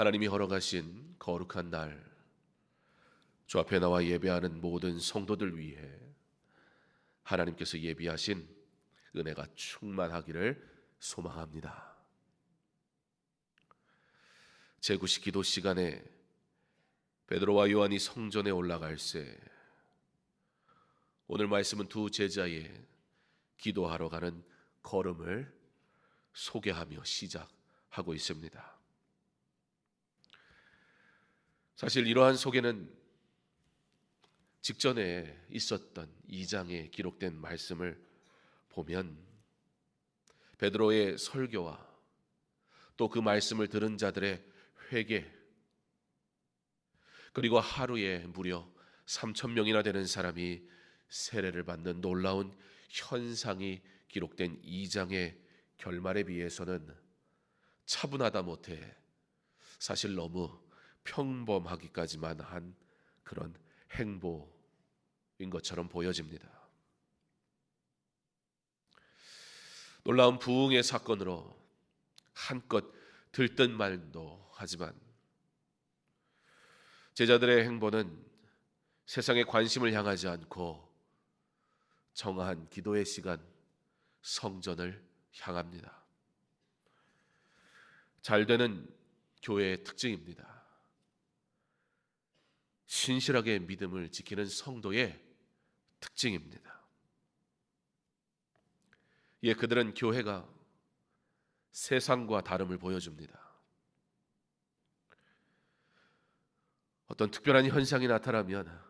하나님이 허락하신 거룩한 날, 주 앞에 나와 예배하는 모든 성도들 위해 하나님께서 예비하신 은혜가 충만하기를 소망합니다. 제9시 기도 시간에 베드로와 요한이 성전에 올라갈새 오늘 말씀은 두 제자의 기도하러 가는 걸음을 소개하며 시작하고 있습니다. 사실 이러한 소개는 직전에 있었던 2장에 기록된 말씀을 보면 베드로의 설교와 또 그 말씀을 들은 자들의 회개 그리고 하루에 무려 3천 명이나 되는 사람이 세례를 받는 놀라운 현상이 기록된 2장의 결말에 비해서는 차분하다 못해 사실 너무 평범하기까지만 한 그런 행보인 것처럼 보여집니다. 놀라운 부흥의 사건으로 한껏 들뜬 말도 하지만 제자들의 행보는 세상의 관심을 향하지 않고 정한 기도의 시간 성전을 향합니다. 잘 되는 교회의 특징입니다. 신실하게 믿음을 지키는 성도의 특징입니다. 예, 그들은 교회가 세상과 다름을 보여줍니다. 어떤 특별한 현상이 나타나면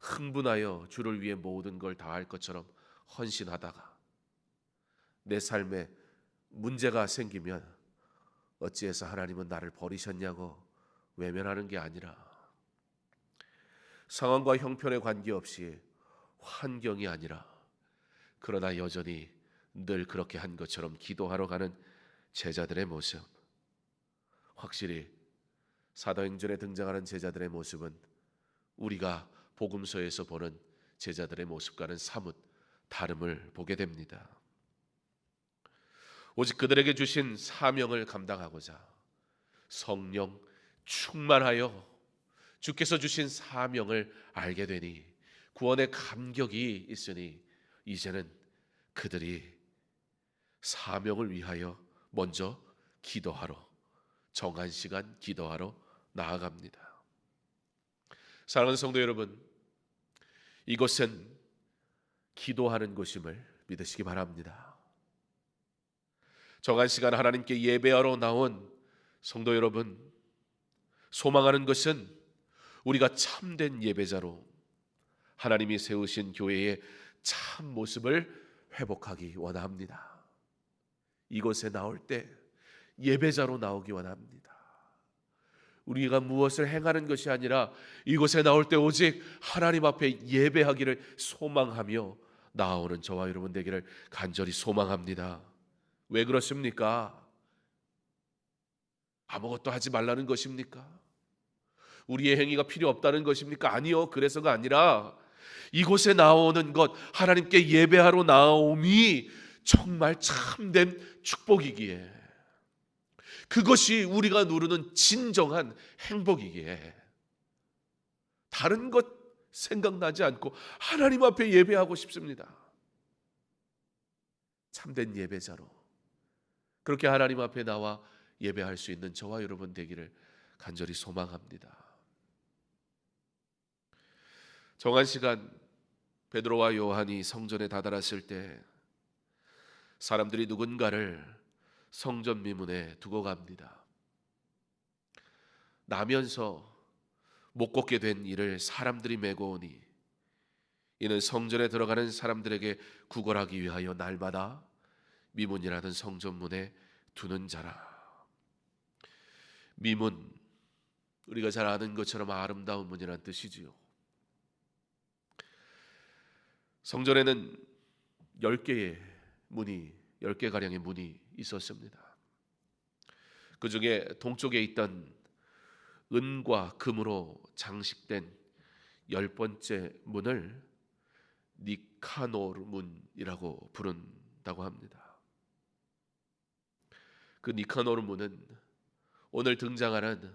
흥분하여 주를 위해 모든 걸 다 할 것처럼 헌신하다가 내 삶에 문제가 생기면 어찌해서 하나님은 나를 버리셨냐고 외면하는 게 아니라 상황과 형편에 관계없이 환경이 아니라 그러나 여전히 늘 그렇게 한 것처럼 기도하러 가는 제자들의 모습 확실히 사도행전에 등장하는 제자들의 모습은 우리가 복음서에서 보는 제자들의 모습과는 사뭇 다름을 보게 됩니다. 오직 그들에게 주신 사명을 감당하고자 성령 충만하여 주께서 주신 사명을 알게 되니 구원의 감격이 있으니 이제는 그들이 사명을 위하여 먼저 기도하러 정한 시간 기도하러 나아갑니다. 사랑하는 성도 여러분, 이곳은 기도하는 곳임을 믿으시기 바랍니다. 정한 시간 하나님께 예배하러 나온 성도 여러분, 소망하는 것은 우리가 참된 예배자로 하나님이 세우신 교회의 참 모습을 회복하기 원합니다. 이곳에 나올 때 예배자로 나오기 원합니다. 우리가 무엇을 행하는 것이 아니라 이곳에 나올 때 오직 하나님 앞에 예배하기를 소망하며 나오는 저와 여러분 되기를 간절히 소망합니다. 왜 그렇습니까? 아무것도 하지 말라는 것입니까? 우리의 행위가 필요 없다는 것입니까? 아니요. 그래서가 아니라 이곳에 나오는 것, 하나님께 예배하러 나옴이 정말 참된 축복이기에 그것이 우리가 누르는 진정한 행복이기에 다른 것 생각나지 않고 하나님 앞에 예배하고 싶습니다. 참된 예배자로 그렇게 하나님 앞에 나와 예배할 수 있는 저와 여러분 되기를 간절히 소망합니다. 정한 시간 베드로와 요한이 성전에 다다랐을 때 사람들이 누군가를 성전 미문에 두고 갑니다. 나면서 못 걷게 된 이를 사람들이 메고 오니 이는 성전에 들어가는 사람들에게 구걸하기 위하여 날마다 미문이라는 성전문에 두는 자라. 미문 우리가 잘 아는 것처럼 아름다운 문이란 뜻이지요. 성전에는 10개의 문이 10개 가량의 문이 있었습니다. 그 중에 동쪽에 있던 은과 금으로 장식된 열 번째 문을 니카노르 문이라고 부른다고 합니다. 그 니카노르 문은 오늘 등장하는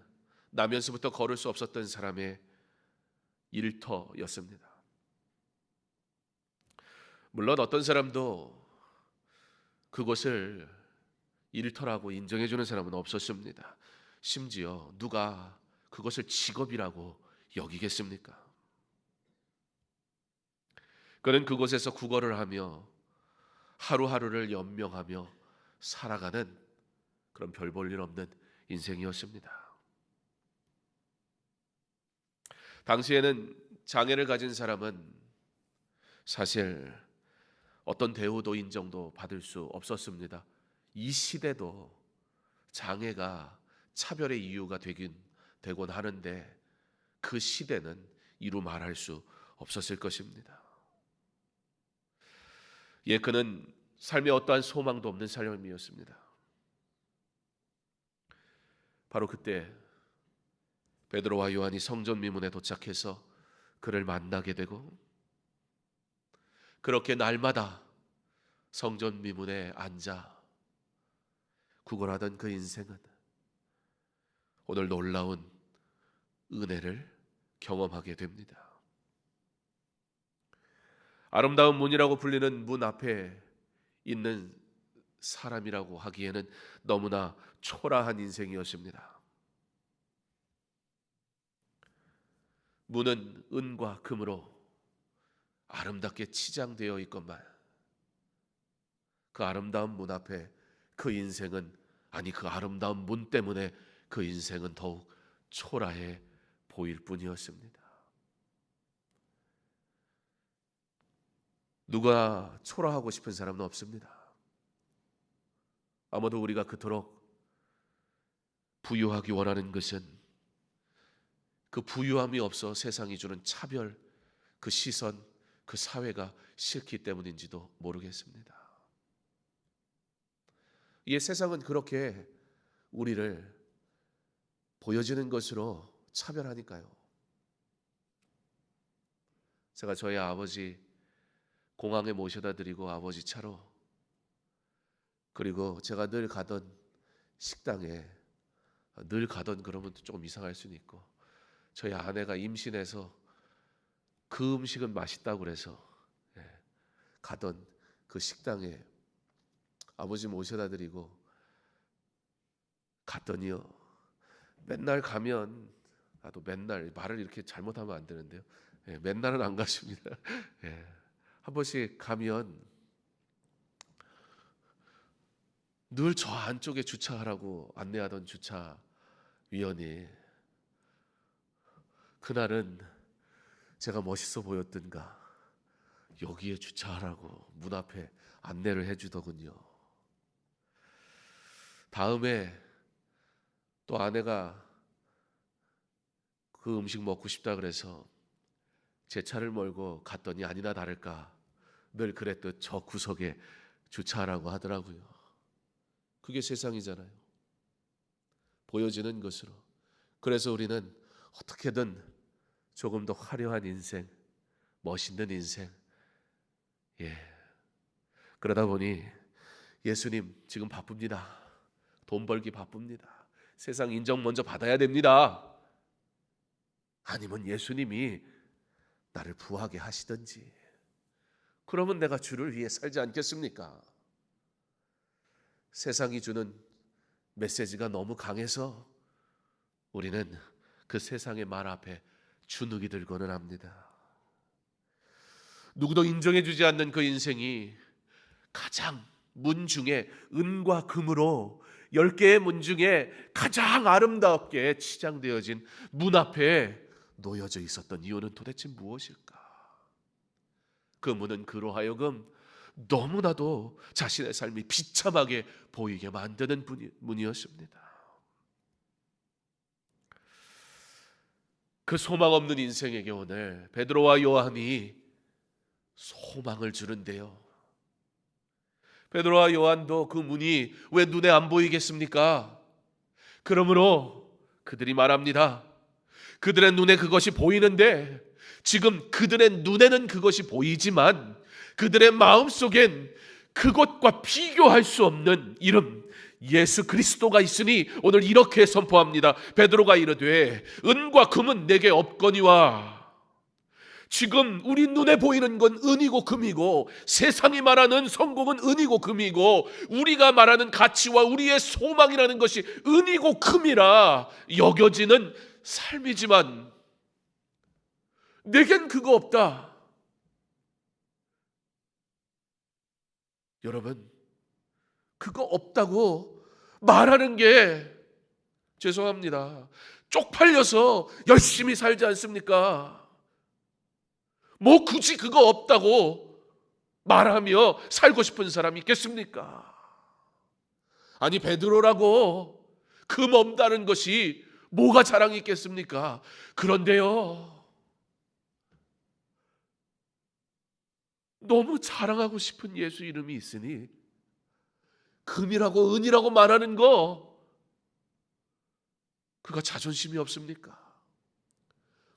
나면서부터 걸을 수 없었던 사람의 일터였습니다. 물론 어떤 사람도 그곳을 일터라고 인정해 주는 사람은 없었습니다. 심지어 누가 그것을 직업이라고 여기겠습니까? 그는 그곳에서 구걸을 하며 하루하루를 연명하며 살아가는 그런 별 볼 일 없는 인생이었습니다. 당시에는 장애를 가진 사람은 사실 어떤 대우도 인정도 받을 수 없었습니다. 이 시대도 장애가 차별의 이유가 되긴 되곤 하는데 그 시대는 이루 말할 수 없었을 것입니다. 예, 그는 삶에 어떠한 소망도 없는 삶이었습니다. 바로 그때 베드로와 요한이 성전 미문에 도착해서 그를 만나게 되고 그렇게 날마다 성전 미문에 앉아 구걸하던 그 인생은 오늘 놀라운 은혜를 경험하게 됩니다. 아름다운 문이라고 불리는 문 앞에 있는 사람이라고 하기에는 너무나 초라한 인생이었습니다. 문은 은과 금으로 아름답게 치장되어 있건만 그 아름다운 문 앞에 그 인생은 아니 그 아름다운 문 때문에 그 인생은 더욱 초라해 보일 뿐이었습니다. 누가 초라하고 싶은 사람은 없습니다. 아마도 우리가 그토록 부유하기 원하는 것은 그 부유함이 없어 세상이 주는 차별, 그 시선, 그 사회가 싫기 때문인지도 모르겠습니다. 이 세상은 그렇게 우리를 보여지는 것으로 차별하니까요. 제가 저희 아버지 공항에 모셔다 드리고 아버지 차로 그리고 제가 늘 가던 식당에 늘 가던 그러면 조금 이상할 수는 있고 저희 아내가 임신해서 그 음식은 맛있다고 그래서 예, 가던 그 식당에 아버지 모셔다 드리고 갔더니요. 맨날 가면 나도 맨날 말을 이렇게 잘못하면 안 되는데요. 예, 맨날은 안 가십니다. 예, 한 번씩 가면 늘 저 안쪽에 주차하라고 안내하던 주차 위원이 그날은 제가 멋있어 보였던가 여기에 주차하라고 문 앞에 안내를 해주더군요. 다음에 또 아내가 그 음식 먹고 싶다 그래서 제 차를 몰고 갔더니 아니나 다를까 늘 그랬듯 저 구석에 주차하라고 하더라고요. 그게 세상이잖아요. 보여지는 것으로. 그래서 우리는 어떻게든 조금 더 화려한 인생, 멋있는 인생, 예. 그러다 보니 예수님 지금 바쁩니다. 돈 벌기 바쁩니다. 세상 인정 먼저 받아야 됩니다. 아니면 예수님이 나를 부하게 하시든지. 그러면 내가 주를 위해 살지 않겠습니까? 세상이 주는 메시지가 너무 강해서 우리는 그 세상의 말 앞에 주눅이 들고는 합니다. 누구도 인정해 주지 않는 그 인생이 가장 문 중에 은과 금으로 열 개의 문 중에 가장 아름답게 치장되어진 문 앞에 놓여져 있었던 이유는 도대체 무엇일까? 그 문은 그로 하여금 너무나도 자신의 삶이 비참하게 보이게 만드는 문이었습니다. 그 소망 없는 인생에게 오늘 베드로와 요한이 소망을 주는데요. 베드로와 요한도 그 문이 왜 눈에 안 보이겠습니까? 그러므로 그들이 말합니다. 그들의 눈에 그것이 보이는데 지금 그들의 눈에는 그것이 보이지만 그들의 마음 속엔 그것과 비교할 수 없는 이름 예수 그리스도가 있으니 오늘 이렇게 선포합니다. 베드로가 이르되 은과 금은 내게 없거니와 지금 우리 눈에 보이는 건 은이고 금이고 세상이 말하는 성공은 은이고 금이고 우리가 말하는 가치와 우리의 소망이라는 것이 은이고 금이라 여겨지는 삶이지만 내겐 그거 없다. 여러분, 그거 없다고 말하는 게 죄송합니다. 쪽팔려서 열심히 살지 않습니까? 뭐 굳이 그거 없다고 말하며 살고 싶은 사람이 있겠습니까? 아니 베드로라고 금 없다는 것이 뭐가 자랑이 있겠습니까? 그런데요. 너무 자랑하고 싶은 예수 이름이 있으니 금이라고 은이라고 말하는 거 그가 자존심이 없습니까?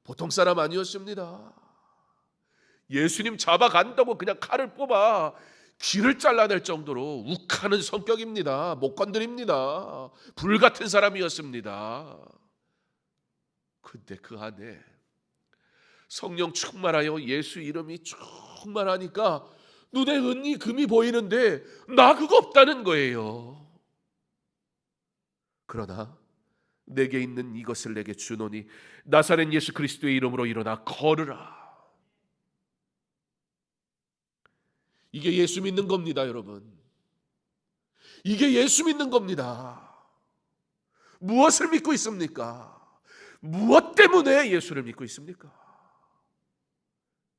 보통 사람 아니었습니다. 예수님 잡아간다고 그냥 칼을 뽑아 귀를 잘라낼 정도로 욱하는 성격입니다. 못 건드립니다. 불 같은 사람이었습니다. 근데 그 안에 성령 충만하여 예수 이름이 충만하니까 눈에 은이 금이 보이는데 나 그거 없다는 거예요. 그러나 내게 있는 이것을 내게 주노니 나사렛 예수 그리스도의 이름으로 일어나 걸으라. 이게 예수 믿는 겁니다, 여러분. 이게 예수 믿는 겁니다. 무엇을 믿고 있습니까? 무엇 때문에 예수를 믿고 있습니까?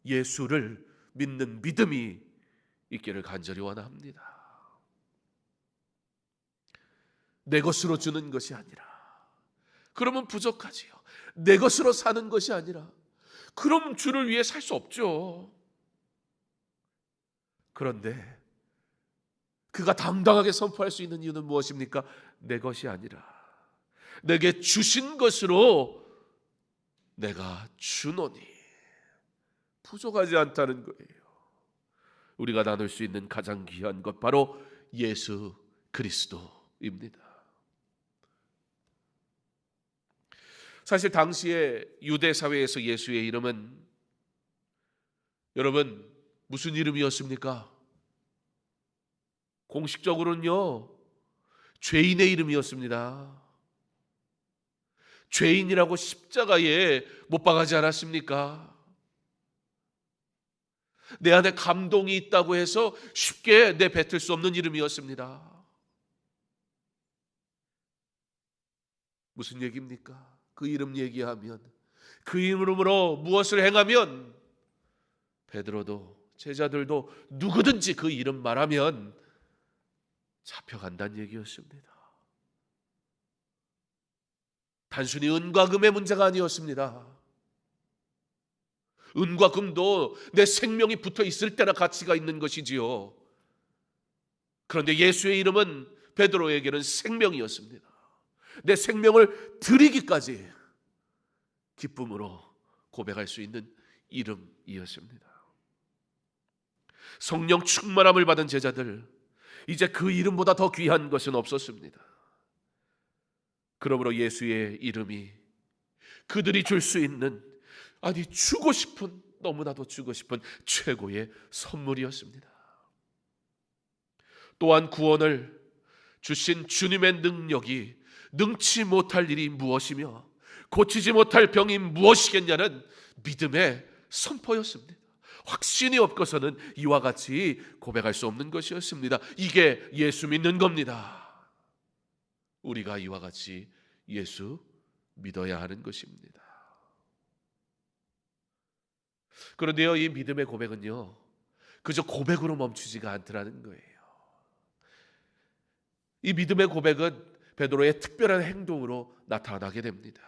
예수를 믿는 믿음이 있기를 간절히 원합니다. 내 것으로 주는 것이 아니라 그러면 부족하지요. 내 것으로 사는 것이 아니라 그럼 주를 위해 살 수 없죠. 그런데 그가 당당하게 선포할 수 있는 이유는 무엇입니까? 내 것이 아니라 내게 주신 것으로 내가 주노니 부족하지 않다는 거예요. 우리가 나눌 수 있는 가장 귀한 것 바로 예수 그리스도입니다. 사실 당시에 유대 사회에서 예수의 이름은 여러분 무슨 이름이었습니까? 공식적으로는요, 죄인의 이름이었습니다. 죄인이라고 십자가에 못 박아지 않았습니까? 내 안에 감동이 있다고 해서 쉽게 내뱉을 수 없는 이름이었습니다. 무슨 얘기입니까? 그 이름 얘기하면 그 이름으로 무엇을 행하면 베드로도 제자들도 누구든지 그 이름 말하면 잡혀간다는 얘기였습니다. 단순히 은과 금의 문제가 아니었습니다. 은과 금도 내 생명이 붙어 있을 때나 가치가 있는 것이지요. 그런데 예수의 이름은 베드로에게는 생명이었습니다. 내 생명을 드리기까지 기쁨으로 고백할 수 있는 이름이었습니다. 성령 충만함을 받은 제자들 이제 그 이름보다 더 귀한 것은 없었습니다. 그러므로 예수의 이름이 그들이 줄 수 있는 아니 주고 싶은 너무나도 주고 싶은 최고의 선물이었습니다. 또한 구원을 주신 주님의 능력이 능치 못할 일이 무엇이며 고치지 못할 병이 무엇이겠냐는 믿음의 선포였습니다. 확신이 없고서는 이와 같이 고백할 수 없는 것이었습니다. 이게 예수 믿는 겁니다. 우리가 이와 같이 예수 믿어야 하는 것입니다. 그런데요, 이 믿음의 고백은요, 그저 고백으로 멈추지가 않더라는 거예요. 이 믿음의 고백은 베드로의 특별한 행동으로 나타나게 됩니다.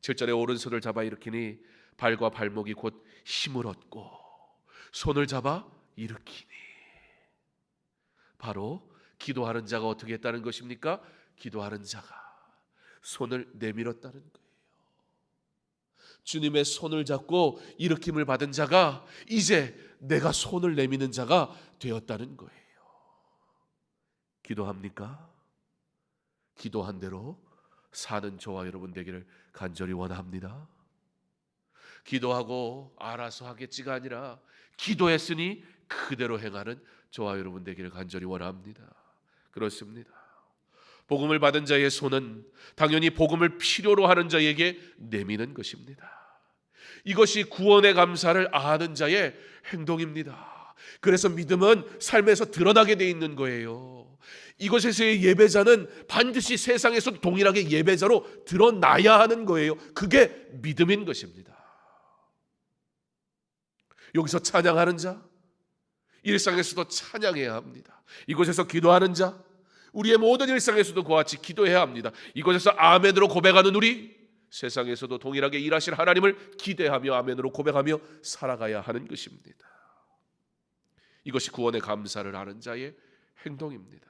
7절에 오른손을 잡아 일으키니 발과 발목이 곧 힘을 얻고 손을 잡아 일으키니 바로 기도하는 자가 어떻게 했다는 것입니까? 기도하는 자가 손을 내밀었다는 거예요. 주님의 손을 잡고 일으킴을 받은 자가 이제 내가 손을 내미는 자가 되었다는 거예요. 기도합니까? 기도한 대로 사는 저와 여러분 되기를 간절히 원합니다. 기도하고 알아서 하겠지가 아니라 기도했으니 그대로 행하는 저와 여러분 되기를 간절히 원합니다. 그렇습니다. 복음을 받은 자의 손은 당연히 복음을 필요로 하는 자에게 내미는 것입니다. 이것이 구원의 감사를 아는 자의 행동입니다. 그래서 믿음은 삶에서 드러나게 돼 있는 거예요. 이것에서의 예배자는 반드시 세상에서 동일하게 예배자로 드러나야 하는 거예요. 그게 믿음인 것입니다. 여기서 찬양하는 자, 일상에서도 찬양해야 합니다. 이곳에서 기도하는 자, 우리의 모든 일상에서도 그와 같이 기도해야 합니다. 이곳에서 아멘으로 고백하는 우리, 세상에서도 동일하게 일하실 하나님을 기대하며 아멘으로 고백하며 살아가야 하는 것입니다. 이것이 구원의 감사를 하는 자의 행동입니다.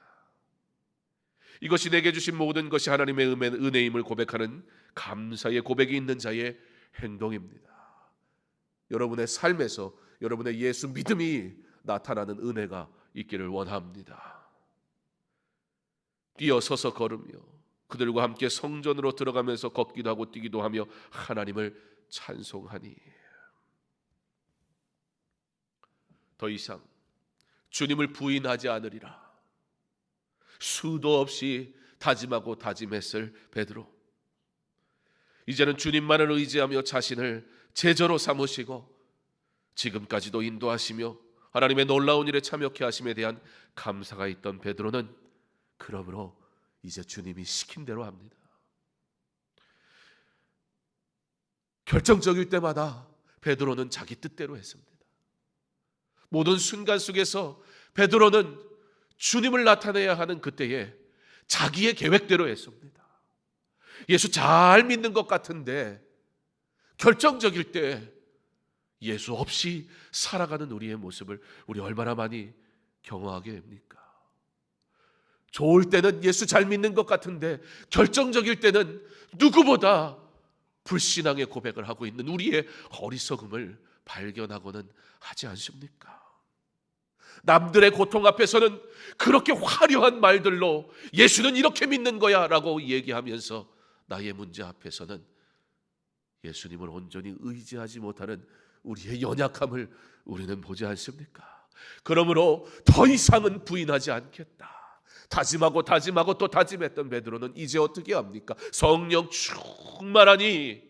이것이 내게 주신 모든 것이 하나님의 은혜임을 고백하는 감사의 고백이 있는 자의 행동입니다. 여러분의 삶에서 여러분의 예수 믿음이 나타나는 은혜가 있기를 원합니다. 뛰어서서 걸으며 그들과 함께 성전으로 들어가면서 걷기도 하고 뛰기도 하며 하나님을 찬송하니 더 이상 주님을 부인하지 않으리라. 수도 없이 다짐하고 다짐했을 베드로. 이제는 주님만을 의지하며 자신을 제자로 삼으시고 지금까지도 인도하시며 하나님의 놀라운 일에 참여케 하심에 대한 감사가 있던 베드로는 그러므로 이제 주님이 시킨 대로 합니다. 결정적일 때마다 베드로는 자기 뜻대로 했습니다. 모든 순간 속에서 베드로는 주님을 나타내야 하는 그때에 자기의 계획대로 했습니다. 예수 잘 믿는 것 같은데 결정적일 때 예수 없이 살아가는 우리의 모습을 우리 얼마나 많이 경험하게 됩니까? 좋을 때는 예수 잘 믿는 것 같은데 결정적일 때는 누구보다 불신앙의 고백을 하고 있는 우리의 어리석음을 발견하고는 하지 않습니까? 남들의 고통 앞에서는 그렇게 화려한 말들로 예수는 이렇게 믿는 거야 라고 얘기하면서 나의 문제 앞에서는 예수님을 온전히 의지하지 못하는 우리의 연약함을 우리는 보지 않습니까? 그러므로 더 이상은 부인하지 않겠다. 다짐하고 다짐하고 또 다짐했던 베드로는 이제 어떻게 합니까? 성령 충만하니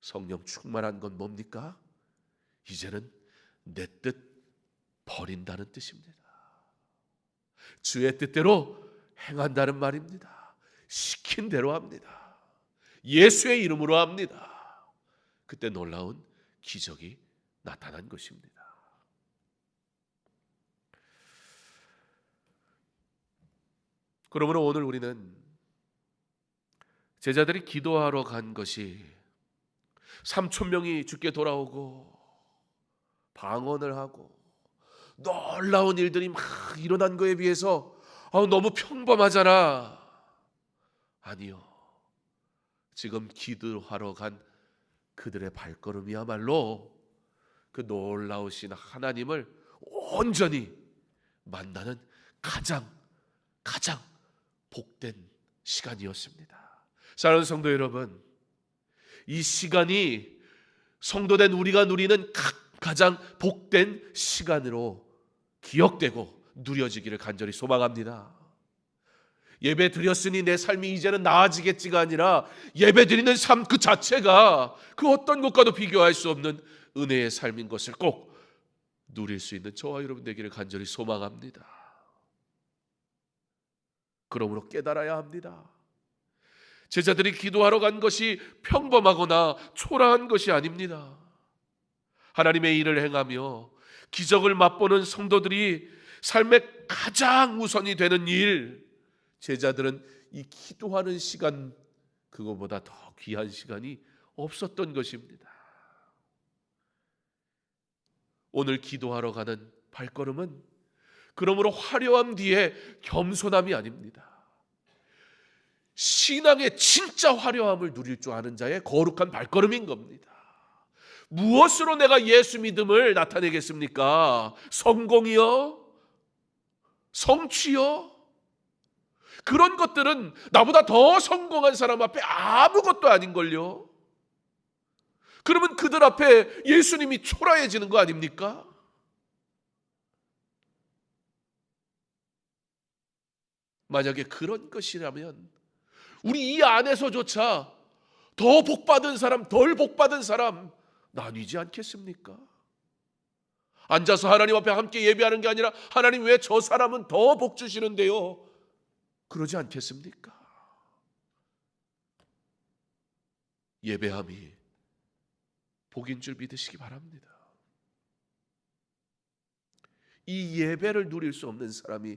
성령 충만한 건 뭡니까? 이제는 내 뜻 버린다는 뜻입니다. 주의 뜻대로 행한다는 말입니다. 시킨 대로 합니다. 예수의 이름으로 합니다. 그때 놀라운 기적이 나타난 것입니다. 그러므로 오늘 우리는 제자들이 기도하러 간 것이 3천 명이 죽게 돌아오고 방언을 하고 놀라운 일들이 막 일어난 거에 비해서 아, 너무 평범하잖아. 아니요. 지금 기도하러 간 그들의 발걸음이야말로 그 놀라우신 하나님을 온전히 만나는 가장 가장 복된 시간이었습니다. 사랑하는 성도 여러분, 이 시간이 성도된 우리가 누리는 가장 복된 시간으로 기억되고 누려지기를 간절히 소망합니다. 예배 드렸으니 내 삶이 이제는 나아지겠지가 아니라 예배 드리는 삶 그 자체가 그 어떤 것과도 비교할 수 없는 은혜의 삶인 것을 꼭 누릴 수 있는 저와 여러분 되기를 간절히 소망합니다. 그러므로 깨달아야 합니다. 제자들이 기도하러 간 것이 평범하거나 초라한 것이 아닙니다. 하나님의 일을 행하며 기적을 맛보는 성도들이 삶의 가장 우선이 되는 일, 제자들은 이 기도하는 시간, 그거보다 더 귀한 시간이 없었던 것입니다. 오늘 기도하러 가는 발걸음은 그러므로 화려함 뒤에 겸손함이 아닙니다. 신앙의 진짜 화려함을 누릴 줄 아는 자의 거룩한 발걸음인 겁니다. 무엇으로 내가 예수 믿음을 나타내겠습니까? 성공이요? 성취요. 그런 것들은 나보다 더 성공한 사람 앞에 아무것도 아닌걸요. 그러면 그들 앞에 예수님이 초라해지는 거 아닙니까? 만약에 그런 것이라면 우리 이 안에서조차 더 복받은 사람, 덜 복받은 사람 나뉘지 않겠습니까? 앉아서 하나님 앞에 함께 예배하는 게 아니라 하나님 왜 저 사람은 더 복 주시는데요? 그러지 않겠습니까? 예배함이 복인 줄 믿으시기 바랍니다. 이 예배를 누릴 수 없는 사람이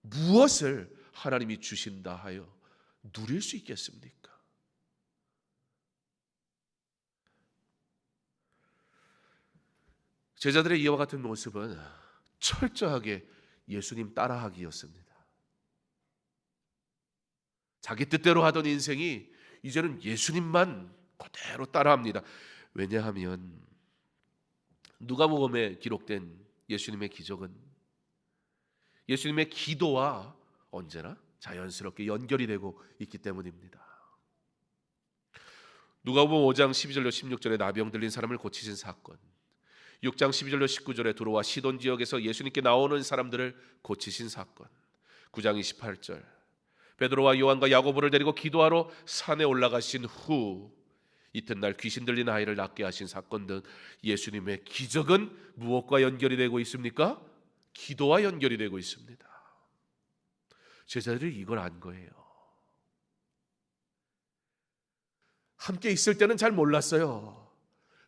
무엇을 하나님이 주신다 하여 누릴 수 있겠습니까? 제자들의 이와 같은 모습은 철저하게 예수님 따라하기였습니다. 자기 뜻대로 하던 인생이 이제는 예수님만 그대로 따라합니다. 왜냐하면 누가복음에 기록된 예수님의 기적은 예수님의 기도와 언제나 자연스럽게 연결이 되고 있기 때문입니다. 누가복음 5장 12절로 16절에 나병 들린 사람을 고치신 사건. 6장 12절로 19절에 들어와 시돈 지역에서 예수님께 나오는 사람들을 고치신 사건. 9장 28절. 베드로와 요한과 야고보를 데리고 기도하러 산에 올라가신 후 이튿날 귀신 들린 아이를 낫게 하신 사건 등 예수님의 기적은 무엇과 연결이 되고 있습니까? 기도와 연결이 되고 있습니다. 제자들이 이걸 안 거예요. 함께 있을 때는 잘 몰랐어요.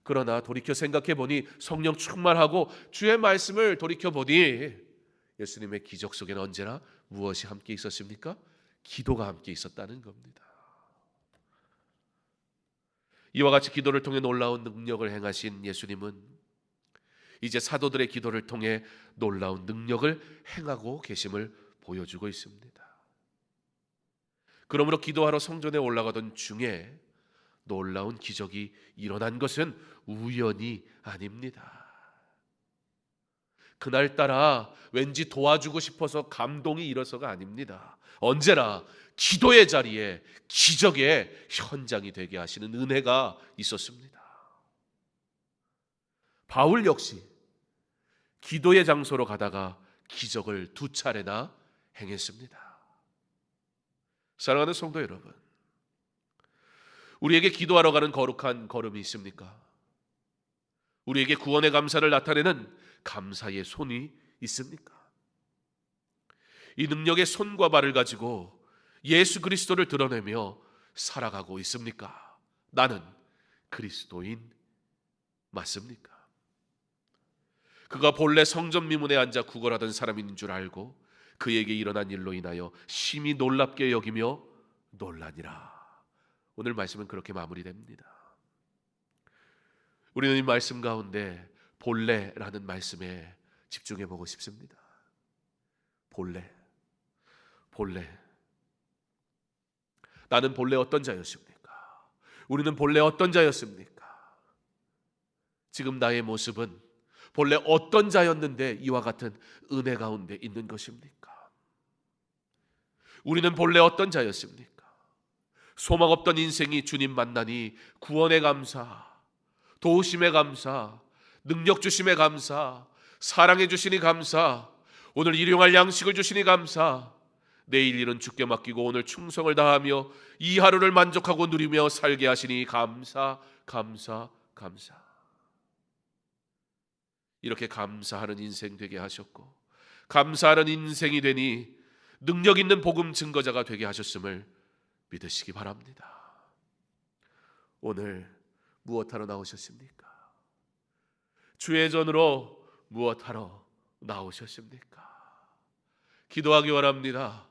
그러나 돌이켜 생각해 보니 성령 충만하고 주의 말씀을 돌이켜 보니 예수님의 기적 속에는 언제나 무엇이 함께 있었습니까? 기도가 함께 있었다는 겁니다. 이와 같이 기도를 통해 놀라운 능력을 행하신 예수님은 이제 사도들의 기도를 통해 놀라운 능력을 행하고 계심을 보여주고 있습니다. 그러므로 기도하러 성전에 올라가던 중에 놀라운 기적이 일어난 것은 우연이 아닙니다. 그날따라 왠지 도와주고 싶어서 감동이 일어서가 아닙니다. 언제나 기도의 자리에 기적의 현장이 되게 하시는 은혜가 있었습니다. 바울 역시 기도의 장소로 가다가 기적을 두 차례나 행했습니다. 사랑하는 성도 여러분, 우리에게 기도하러 가는 거룩한 걸음이 있습니까? 우리에게 구원의 감사를 나타내는 감사의 손이 있습니까? 이 능력의 손과 발을 가지고 예수 그리스도를 드러내며 살아가고 있습니까? 나는 그리스도인 맞습니까? 그가 본래 성전 미문에 앉아 구걸하던 사람인 줄 알고 그에게 일어난 일로 인하여 심히 놀랍게 여기며 놀라니라. 오늘 말씀은 그렇게 마무리됩니다. 우리는 이 말씀 가운데 본래라는 말씀에 집중해 보고 싶습니다. 본래. 본래. 나는 본래 어떤 자였습니까? 우리는 본래 어떤 자였습니까? 지금 나의 모습은 본래 어떤 자였는데 이와 같은 은혜 가운데 있는 것입니까? 우리는 본래 어떤 자였습니까? 소망 없던 인생이 주님 만나니 구원의 감사, 도우심의 감사, 능력 주심의 감사, 사랑해 주시니 감사, 오늘 일용할 양식을 주시니 감사, 내일 일은 주께 맡기고 오늘 충성을 다하며 이 하루를 만족하고 누리며 살게 하시니 감사, 감사, 감사. 이렇게 감사하는 인생 되게 하셨고, 감사하는 인생이 되니 능력 있는 복음 증거자가 되게 하셨음을 믿으시기 바랍니다. 오늘 무엇하러 나오셨습니까? 주의 전으로 무엇하러 나오셨습니까? 기도하기 원합니다.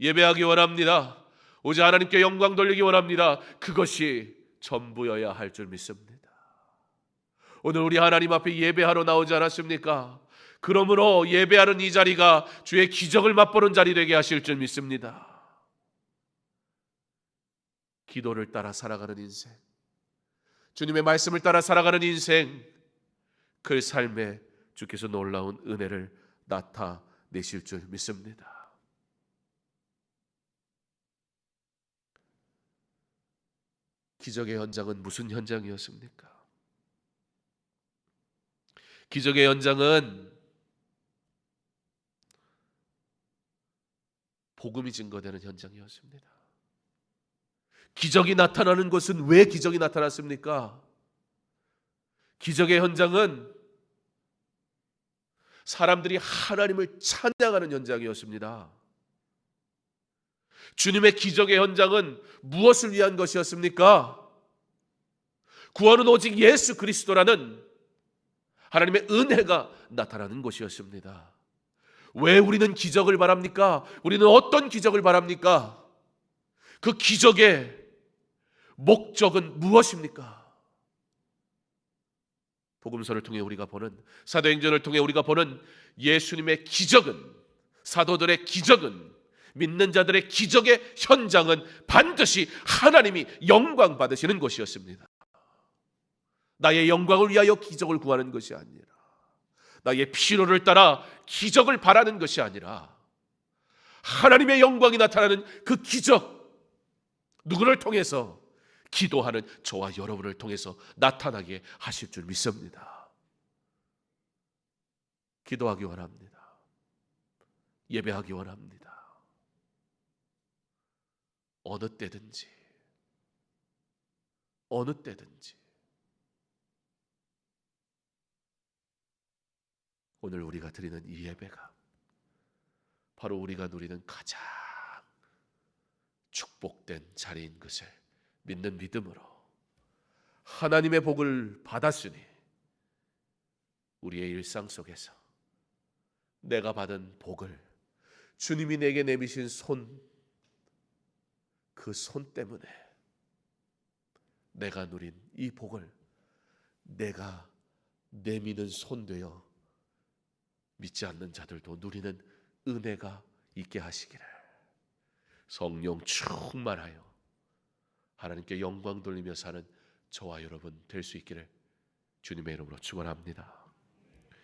예배하기 원합니다. 오직 하나님께 영광 돌리기 원합니다. 그것이 전부여야 할 줄 믿습니다. 오늘 우리 하나님 앞에 예배하러 나오지 않았습니까? 그러므로 예배하는 이 자리가 주의 기적을 맛보는 자리 되게 하실 줄 믿습니다. 기도를 따라 살아가는 인생, 주님의 말씀을 따라 살아가는 인생, 그 삶에 주께서 놀라운 은혜를 나타내 내실 줄 믿습니다. 기적의 현장은 무슨 현장이었습니까? 기적의 현장은 복음이 증거되는 현장이었습니다. 기적이 나타나는 것은 왜 기적이 나타났습니까? 기적의 현장은 사람들이 하나님을 찬양하는 현장이었습니다. 주님의 기적의 현장은 무엇을 위한 것이었습니까? 구원은 오직 예수 그리스도라는 하나님의 은혜가 나타나는 것이었습니다. 왜 우리는 기적을 바랍니까? 우리는 어떤 기적을 바랍니까? 그 기적의 목적은 무엇입니까? 복음서를 통해 우리가 보는 사도행전을 통해 우리가 보는 예수님의 기적은 사도들의 기적은 믿는 자들의 기적의 현장은 반드시 하나님이 영광 받으시는 것이었습니다. 나의 영광을 위하여 기적을 구하는 것이 아니라 나의 필요를 따라 기적을 바라는 것이 아니라 하나님의 영광이 나타나는 그 기적 누구를 통해서 기도하는 저와 여러분을 통해서 나타나게 하실 줄 믿습니다. 기도하기 원합니다. 예배하기 원합니다. 어느 때든지 어느 때든지 오늘 우리가 드리는 이 예배가 바로 우리가 누리는 가장 축복된 자리인 것을 믿는 믿음으로 하나님의 복을 받았으니 우리의 일상 속에서 내가 받은 복을 주님이 내게 내미신 손, 그 손 때문에 내가 누린 이 복을 내가 내미는 손 되어 믿지 않는 자들도 누리는 은혜가 있게 하시기를 성령 충만하여 하나님께 영광 돌리며 사는 저와 여러분 될 수 있기를 주님의 이름으로 축원합니다.